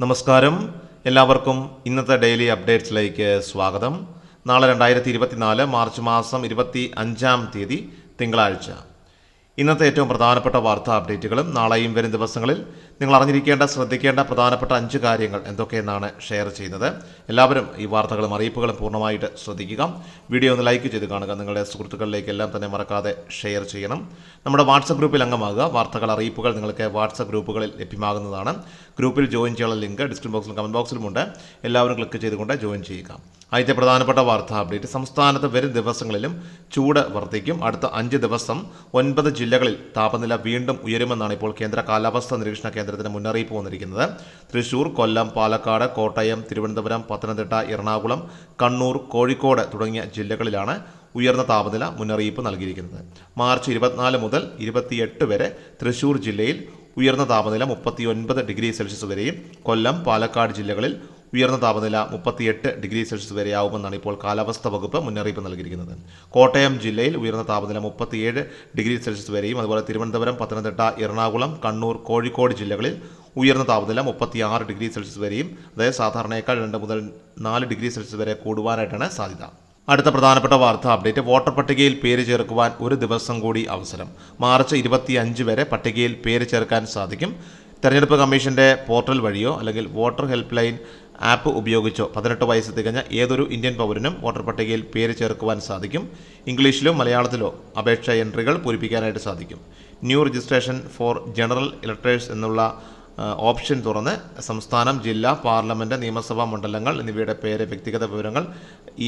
നമസ്കാരം. എല്ലാവർക്കും ഇന്നത്തെ ഡെയിലി അപ്ഡേറ്റ്സിലേക്ക് സ്വാഗതം. നാളെ രണ്ടായിരത്തി ഇരുപത്തിനാല് മാർച്ച് മാസം ഇരുപത്തി അഞ്ചാം തീയതി തിങ്കളാഴ്ച. ഇന്നത്തെ ഏറ്റവും പ്രധാനപ്പെട്ട വാർത്താ അപ്ഡേറ്റുകളും നാളെയും വരും ദിവസങ്ങളിൽ നിങ്ങൾ അറിഞ്ഞിരിക്കേണ്ട ശ്രദ്ധിക്കേണ്ട പ്രധാനപ്പെട്ട അഞ്ച് കാര്യങ്ങൾ എന്തൊക്കെയെന്നാണ് ഷെയർ ചെയ്യുന്നത്. എല്ലാവരും ഈ വാർത്തകളും അറിയിപ്പുകളും പൂർണമായിട്ട് ശ്രദ്ധിക്കുക. വീഡിയോ ഒന്ന് ലൈക്ക് ചെയ്ത് കാണുക. നിങ്ങളുടെ സുഹൃത്തുക്കളിലേക്ക് എല്ലാം തന്നെ മറക്കാതെ ഷെയർ ചെയ്യണം. നമ്മുടെ വാട്സപ്പ് ഗ്രൂപ്പിൽ അംഗമാകുക. വാർത്തകൾ അറിയിപ്പുകൾ നിങ്ങൾക്ക് വാട്സപ്പ് ഗ്രൂപ്പുകളിൽ ലഭ്യമാകുന്നതാണ്. ഗ്രൂപ്പിൽ ജോയിൻ ചെയ്യാനുള്ള ലിങ്ക് ഡിസ്ക്രിപ്ഷൻ ബോക്സിലും കമന്റ് ബോക്സിലുമുണ്ട്. എല്ലാവരും ക്ലിക്ക് ചെയ്തുകൊണ്ട് ജോയിൻ ചെയ്യുക. ആദ്യത്തെ പ്രധാനപ്പെട്ട വാർത്താ അപ്ഡേറ്റ്. സംസ്ഥാനത്ത് വരും ദിവസങ്ങളിലും ചൂട് വർദ്ധിക്കും. അടുത്ത അഞ്ച് ദിവസം ഒൻപത് ജില്ലകളിൽ താപനില വീണ്ടും ഉയരുമെന്നാണ് ഇപ്പോൾ കേന്ദ്ര കാലാവസ്ഥാ നിരീക്ഷണ കേന്ദ്രത്തിന് മുന്നറിയിപ്പ് വന്നിരിക്കുന്നത്. തൃശൂർ കൊല്ലം പാലക്കാട് കോട്ടയം തിരുവനന്തപുരം പത്തനംതിട്ട എറണാകുളം കണ്ണൂർ കോഴിക്കോട് തുടങ്ങിയ ജില്ലകളിലാണ് ഉയർന്ന താപനില മുന്നറിയിപ്പ് നൽകിയിരിക്കുന്നത്. മാർച്ച് ഇരുപത്തിനാല് മുതൽ ഇരുപത്തിയെട്ട് വരെ തൃശൂർ ജില്ലയിൽ ഉയർന്ന താപനില മുപ്പത്തി ഒൻപത് ഡിഗ്രി സെൽഷ്യസ് വരെയും കൊല്ലം പാലക്കാട് ജില്ലകളിൽ ഉയർന്ന താപനില മുപ്പത്തിയെട്ട് ഡിഗ്രി സെൽഷ്യസ് വരെയാവുമെന്നാണ് ഇപ്പോൾ കാലാവസ്ഥാ വകുപ്പ് മുന്നറിയിപ്പ് നൽകിയിരിക്കുന്നത്. കോട്ടയം ജില്ലയിൽ ഉയർന്ന താപനില മുപ്പത്തിയേഴ് ഡിഗ്രി സെൽഷ്യസ് വരെയും അതുപോലെ തിരുവനന്തപുരം പത്തനംതിട്ട എറണാകുളം കണ്ണൂർ കോഴിക്കോട് ജില്ലകളിൽ ഉയർന്ന താപനില മുപ്പത്തിയാറ് ഡിഗ്രി സെൽഷ്യസ് വരെയും അതായത് സാധാരണയേക്കാൾ രണ്ട് മുതൽ നാല് ഡിഗ്രി സെൽഷ്യസ് വരെ കൂടുവാനായിട്ടാണ് സാധ്യത. അടുത്ത പ്രധാനപ്പെട്ട വാർത്താ അപ്ഡേറ്റ്. വോട്ടർ പട്ടികയിൽ പേര് ചേർക്കുവാൻ ഒരു ദിവസം കൂടി അവസരം. മാർച്ച് ഇരുപത്തി അഞ്ച് വരെ പട്ടികയിൽ പേര് ചേർക്കാൻ സാധിക്കും. തെരഞ്ഞെടുപ്പ് കമ്മീഷന്റെ പോർട്ടൽ വഴിയോ അല്ലെങ്കിൽ വോട്ടർ ഹെൽപ്പ് ലൈൻ ആപ്പ് ഉപയോഗിച്ചോ പതിനെട്ട് വയസ്സ് തികഞ്ഞ ഏതൊരു ഇന്ത്യൻ പൗരനും വോട്ടർ പട്ടികയിൽ പേര് ചേർക്കുവാൻ സാധിക്കും. ഇംഗ്ലീഷിലോ മലയാളത്തിലോ അപേക്ഷ എൻട്രികൾ പൂരിപ്പിക്കാനായിട്ട് സാധിക്കും. New registration for general electors എന്നുള്ള ഓപ്ഷൻ തുറന്ന് സംസ്ഥാനം ജില്ല പാർലമെന്റ് നിയമസഭാ മണ്ഡലങ്ങൾ എന്നിവയുടെ പേര് വ്യക്തിഗത വിവരങ്ങൾ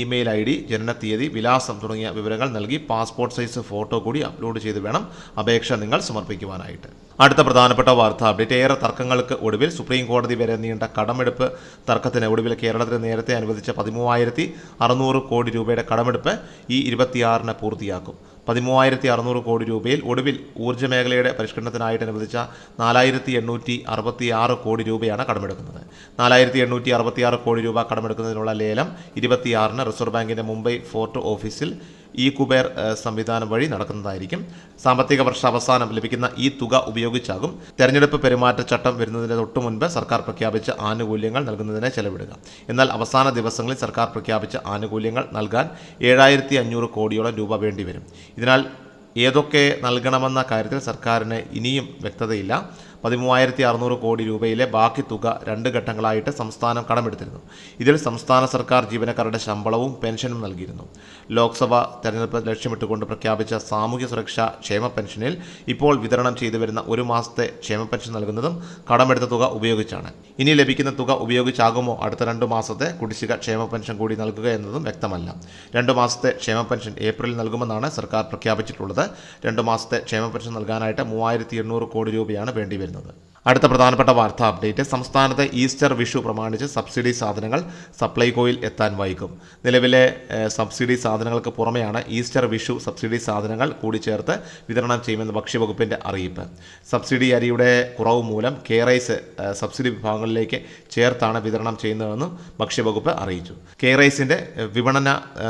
ഇമെയിൽ ഐ ഡി ജനനത്തീയതി വിലാസം തുടങ്ങിയ വിവരങ്ങൾ നൽകി പാസ്പോർട്ട് സൈസ് ഫോട്ടോ കൂടി അപ്ലോഡ് ചെയ്ത് വേണം അപേക്ഷ നിങ്ങൾ സമർപ്പിക്കുവാനായിട്ട്. അടുത്ത പ്രധാനപ്പെട്ട വാർത്ത അപ്ഡേറ്റ്. ഏറെ തർക്കങ്ങൾക്ക് ഒടുവിൽ സുപ്രീം കോടതി വരെ നീണ്ട കടമെടുപ്പ്. തർക്കത്തിന് ഒടുവിൽ കേരളത്തിന് നേരത്തെ അനുവദിച്ച പതിമൂവായിരത്തി അറുന്നൂറ് കോടി രൂപയുടെ കടമെടുപ്പ് ഈ ഇരുപത്തിയാറിന് പൂർത്തിയാക്കും. പതിമൂവായിരത്തി അറുന്നൂറ് കോടി രൂപയിൽ ഒടുവിൽ ഊർജ മേഖലയുടെ പരിഷ്കരണത്തിനായിട്ട് അനുവദിച്ച നാലായിരത്തി എണ്ണൂറ്റി അറുപത്തി ആറ് കോടി രൂപയാണ് കടമെടുക്കുന്നത്. നാലായിരത്തി എണ്ണൂറ്റി അറുപത്തി ആറ് കോടി രൂപ കടമെടുക്കുന്നതിനുള്ള ലേലം ഇരുപത്തിയാറിന് റിസർവ് ബാങ്കിന്റെ മുംബൈ ഫോർട്ട് ഓഫീസിൽ ഇ കുബേർ സംവിധാനം വഴി നടക്കുന്നതായിരിക്കും. സാമ്പത്തിക വർഷ അവസാനം ലഭിക്കുന്ന ഈ തുക ഉപയോഗിച്ചാകും തെരഞ്ഞെടുപ്പ് പെരുമാറ്റച്ചട്ടം വരുന്നതിന് തൊട്ടു മുൻപ് സർക്കാർ പ്രഖ്യാപിച്ച ആനുകൂല്യങ്ങൾ നൽകുന്നതിന് ചെലവിടുക. എന്നാൽ അവസാന ദിവസങ്ങളിൽ സർക്കാർ പ്രഖ്യാപിച്ച ആനുകൂല്യങ്ങൾ നൽകാൻ ഏഴായിരത്തി അഞ്ഞൂറ് കോടിയോളം രൂപ വേണ്ടിവരും. ഇതിനാൽ ഏതൊക്കെ നൽകണമെന്ന കാര്യത്തിൽ സർക്കാരിന് ഇനിയും വ്യക്തതയില്ല. പതിമൂവായിരത്തി അറുന്നൂറ് കോടി രൂപയിലെ ബാക്കി തുക രണ്ട് ഘട്ടങ്ങളായിട്ട് സംസ്ഥാനം കടമെടുത്തിരുന്നു. ഇതിൽ സംസ്ഥാന സർക്കാർ ജീവനക്കാരുടെ ശമ്പളവും പെൻഷനും നൽകിയിരുന്നു. ലോക്സഭ തെരഞ്ഞെടുപ്പ് ലക്ഷ്യമിട്ടുകൊണ്ട് പ്രഖ്യാപിച്ച സാമൂഹ്യ സുരക്ഷാ ക്ഷേമ പെൻഷനിൽ ഇപ്പോൾ വിതരണം ചെയ്തു വരുന്ന ഒരു മാസത്തെ ക്ഷേമ പെൻഷൻ നൽകുന്നതും കടമെടുത്ത തുക ഉപയോഗിച്ചാണ്. ഇനി ലഭിക്കുന്ന തുക ഉപയോഗിച്ചാകുമോ അടുത്ത രണ്ട് മാസത്തെ കുടിശ്ശിക ക്ഷേമ പെൻഷൻ കൂടി നൽകുക എന്നതും വ്യക്തമല്ല. രണ്ട് മാസത്തെ ക്ഷേമ പെൻഷൻ ഏപ്രിലിൽ നൽകുമെന്നാണ് സർക്കാർ പ്രഖ്യാപിച്ചിട്ടുള്ളത്. രണ്ട് മാസത്തെ ക്ഷേമ പെൻഷൻ നൽകാനായിട്ട് മൂവായിരത്തി കോടി രൂപയാണ് വേണ്ടിവരുന്നത്. വരുന്നത് അടുത്ത പ്രധാനപ്പെട്ട വാർത്താ അപ്ഡേറ്റ്. സംസ്ഥാനത്തെ ഈസ്റ്റർ വിഷു പ്രമാണിച്ച് സബ്സിഡി സാധനങ്ങൾ സപ്ലൈകോയിൽ എത്താൻ വൈകും. നിലവിലെ സബ്സിഡി സാധനങ്ങൾക്ക് പുറമെയാണ് ഈസ്റ്റർ വിഷു സബ്സിഡി സാധനങ്ങൾ കൂടി ചേർത്ത് വിതരണം ചെയ്യുമെന്ന് ഭക്ഷ്യവകുപ്പിന്റെ അറിയിപ്പ്. സബ്സിഡി അരിയുടെ കുറവ് മൂലം കെ റൈസ് സബ്സിഡി വിഭാഗങ്ങളിലേക്ക് ചേർത്താണ് വിതരണം ചെയ്യുന്നതെന്നും ഭക്ഷ്യവകുപ്പ് അറിയിച്ചു. കെ റൈസിന്റെ ഏഹ്, വിപണന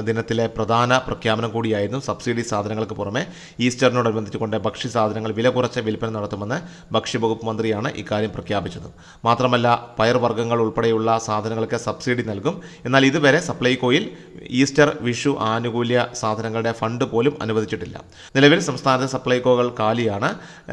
ദിനത്തിലെ പ്രധാന പ്രഖ്യാപനം കൂടിയായിരുന്നു സബ്സിഡി സാധനങ്ങൾക്ക് പുറമെ ഈസ്റ്ററിനോടനുബന്ധിച്ചുകൊണ്ട് ഭക്ഷ്യസാധനങ്ങൾ വില കുറച്ച് വിൽപ്പന നടത്തുമെന്ന് ഭക്ഷ്യവകുപ്പ് മന്ത്രിയാണ് ഇക്കാര്യം പ്രഖ്യാപിച്ചത്. മാത്രമല്ല പയർവർഗങ്ങൾ ഉൾപ്പെടെയുള്ള സാധനങ്ങൾക്ക് സബ്സിഡി നൽകും. എന്നാൽ ഇതുവരെ സപ്ലൈകോയിൽ ഈസ്റ്റർ വിഷു ആനുകൂല്യ സാധനങ്ങളുടെ ഫണ്ട് പോലും അനുവദിച്ചിട്ടില്ല. നിലവിൽ സംസ്ഥാനത്തെ സപ്ലൈകോകൾ കാലിയാണ്.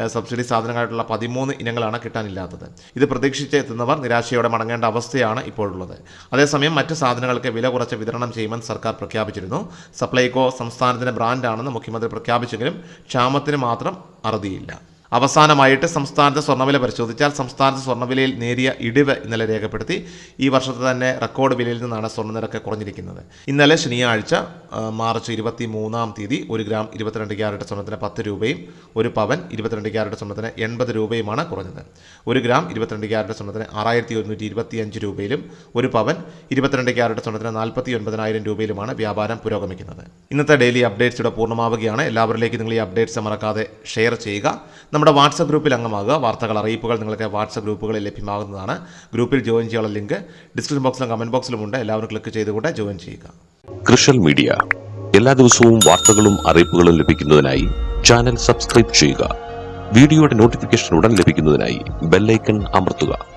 സബ്സിഡി സാധനങ്ങളായിട്ടുള്ള പതിമൂന്ന് ഇനങ്ങളാണ് കിട്ടാനില്ലാത്തത്. ഇത് പ്രതീക്ഷിച്ച് എത്തുന്നവർ നിരാശയോടെ മടങ്ങേണ്ട അവസ്ഥയാണ് ഇപ്പോഴുള്ളത്. അതേസമയം മറ്റ് സാധനങ്ങൾക്ക് വില കുറച്ച് വിതരണം ചെയ്യുമെന്ന് സർക്കാർ പ്രഖ്യാപിച്ചിരുന്നു. സപ്ലൈകോ സംസ്ഥാനത്തിന്റെ ബ്രാൻഡാണെന്ന് മുഖ്യമന്ത്രി പ്രഖ്യാപിച്ചെങ്കിലും ക്ഷാമത്തിന് മാത്രം അറുതിയില്ല. അവസാനമായിട്ട് സംസ്ഥാനത്തെ സ്വർണവില പരിശോധിച്ചാൽ സംസ്ഥാനത്തെ സ്വർണവിലയിൽ നേരിയ ഇടിവ് ഇന്നലെ രേഖപ്പെടുത്തി. ഈ വർഷത്തെ തന്നെ റെക്കോർഡ് വിലയിൽ നിന്നാണ് സ്വർണനിരക്ക് കുറഞ്ഞിരിക്കുന്നത്. ഇന്നലെ ശനിയാഴ്ച മാർച്ച് ഇരുപത്തി മൂന്നാം തീയതി ഒരു ഗ്രാം ഇരുപത്തിരണ്ട് ക്യാരറ്റ് സ്വർണത്തിന് പത്ത് രൂപയും ഒരു പവൻ ഇരുപത്തിരണ്ട് ക്യാരറ്റ് സ്വർണത്തിന് എൺപത് രൂപയുമാണ് കുറഞ്ഞത്. ഒരു ഗ്രാം ഇരുപത്തിരണ്ട് ക്യാരറ്റ് സ്വർണത്തിന് ആറായിരത്തി ഒരുന്നൂറ്റി ഇരുപത്തിയഞ്ച് രൂപയിലും ഒരു പവൻ ഇരുപത്തിരണ്ട് ക്യാരറ്റ് സ്വർണത്തിന് നാൽപ്പത്തി ഒൻപതിനായിരം രൂപയിലുമാണ് വ്യാപാരം പുരോഗമിക്കുന്നത്. ഇന്നത്തെ ഡെയിലി അപ്ഡേറ്റ്സ് ഇവിടെ പൂർണമാവുകയാണ്. എല്ലാവരിലേക്കും നിങ്ങൾ ഈ അപ്ഡേറ്റ്സ് മറക്കാതെ ഷെയർ ചെയ്യുക. നമ്മുടെ വാട്സപ്പ് ഗ്രൂപ്പിൽ അംഗമാകുക. വാർത്തകൾ അറിയിപ്പുകൾ നിങ്ങൾക്ക് വാട്സപ്പ് ഗ്രൂപ്പുകളിൽ ലഭ്യമാകുന്നതാണ്. ഗ്രൂപ്പിൽ ജോയിൻ ചെയ്യാനുള്ള ലിങ്ക് ഡിസ്ക്രിപ്ഷൻ ബോക്സിലും കമന്റ് ബോക്സിലും ഉണ്ട്. എല്ലാവരും ക്ലിക്ക് ചെയ്തുകൊണ്ട് ജോയിൻ ചെയ്യുക. കൃഷൽ മീഡിയ. എല്ലാ ദിവസവും വാർത്തകളും അറിയിപ്പുകളും ലഭിക്കുന്നതിനായി ചാനൽ സബ്സ്ക്രൈബ് ചെയ്യുക. വീഡിയോയുടെ നോട്ടിഫിക്കേഷൻ ഉടൻ ലഭിക്കുന്നതിനായി ബെല്ലൈക്കൺ അമർത്തുക.